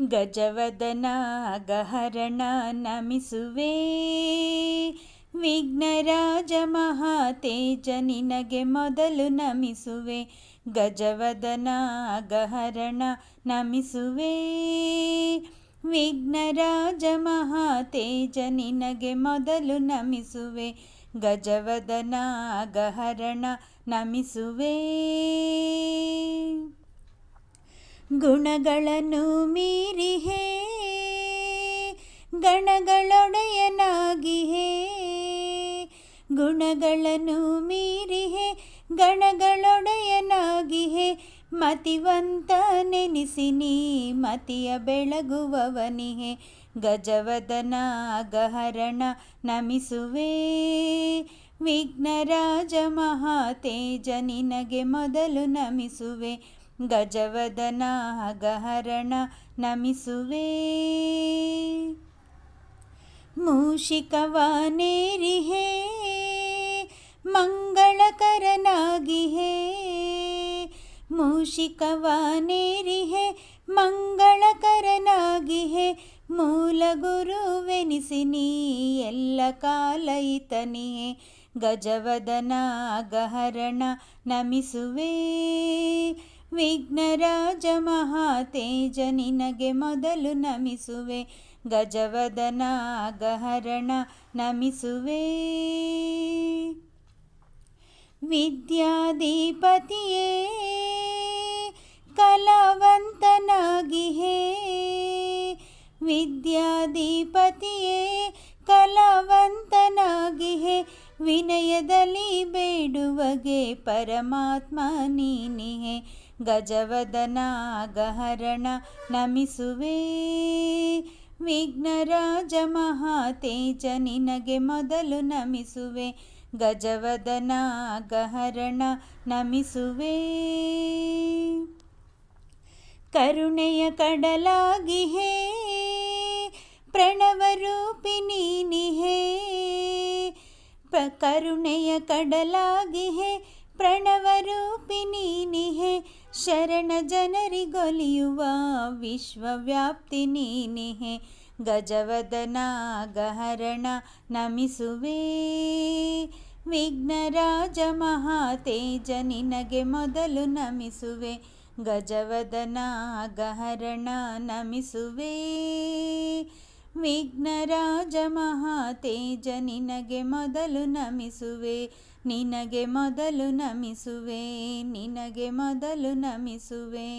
ಗಜವದನ ಗಹರಣ ನಮಿಸುವೆ ವಿಘ್ನರಾಜ ಮಹಾತೇಜ ನಿನಗೆ ಮೊದಲು ನಮಿಸುವೆ. ಗಜವದನ ಗಹರಣ ನಮಿಸುವೆ ವಿಘ್ನರಾಜ ಮಹಾತೇಜ ನಿನಗೆ ಮೊದಲು ನಮಿಸುವೆ. ಗಜವದನ ಗಹರಣ ನಮಿಸುವೆ. ಗುಣಗಳನ್ನು ಮೀರಿಹೇ ಗಣಗಳೊಡೆಯನಾಗಿಹೇ. ಗುಣಗಳನ್ನು ಮೀರಿಹೆ, ಗಣಗಳೊಡೆಯನಾಗಿಹೇ. ಮತಿವಂತ ನೆನಿಸಿನಿ ಮತಿಯ ಬೆಳಗುವವನಿಹೆ. ಗಜವದನ ಗಹರಣ ನಮಿಸುವೆ. ವಿಘ್ನರಾಜ ಮಹಾತೇಜ ನಿನಗೆ ಮೊದಲು ನಮಿಸುವೆ. ಗಜವದನ ಗಹರಣ ನಮಿಸುವೆ. ಮೂಷಿಕವಾನೇರಿಹೇ ಹೇ ಮಂಗಳಕರನಾಗಿ ಹೇ ಮೂಲ ಗುರುವೆನಿಸಿನಿ ಎಲ್ಲ ಕಾಲೈತನಿಯೇ ಗಜವದನ ಗಹರಣ ನಮಿಸುವೆ. ವಿಘ್ನರಾಜ ಮಹಾತೇಜ, ನಿನಗೆ ಮೊದಲು ನಮಿಸುವೆ. ಗಜವದನ ಗಹರಣ ನಮಿಸುವೆ. ವಿದ್ಯಾಧಿಪತಿಯೇ ಕಲಾವಂತನಾಗಿಹೇ ವಿದ್ಯಾಧಿಪತಿಯೇ ಕಲಾವಂತನಾಗಿಹೇ ವಿನಯದಲ್ಲಿ ಬೇಡುವಗೆ ಪರಮಾತ್ಮ ನೀನಿಹೆ ಗಜವದನ ಗಹರಣ ನಮಿಸುವೆ. ವಿಘ್ನರಾಜ ಮಹಾತೇಜ ನಿನಗೆ ಮೊದಲು ನಮಿಸುವೆ. ಗಜವದನ ಗಹರಣ ನಮಿಸುವೆ. ಕರುಣೆಯ ಕಡಲಾಗಿಹೇ ಪ್ರಣವರೂಪಿನೀನಿಹೇ ಪ್ರ ಕರುಣೆಯ ಕಡಲಾಗಿಹೇ ಪ್ರಣವರೂಪಿನೀನಿಹೇ ಶರಣ ಜನರಿಗೊಲಿಯುವ ವಿಶ್ವವ್ಯಾಪ್ತಿ ನೀನಿಹೆ. ಗಜವದನ ಗಹರಣ ನಮಿಸುವೆ. ವಿಘ್ನರಾಜ ಮಹಾತೇಜ ನಿನಗೆ ಮೊದಲು ನಮಿಸುವೆ. ಗಜವದನ ಗಹರಣ ನಮಿಸುವೆ. ವಿಘ್ನರಾಜ ಮಹಾತೇಜ ನಿನಗೆ ಮೊದಲು ನಮಿಸುವೆ ನಿನಗೆ ಮೊದಲು ನಮಿಸುವೆ ನಿನಗೆ ಮೊದಲು ನಮಿಸುವೆ.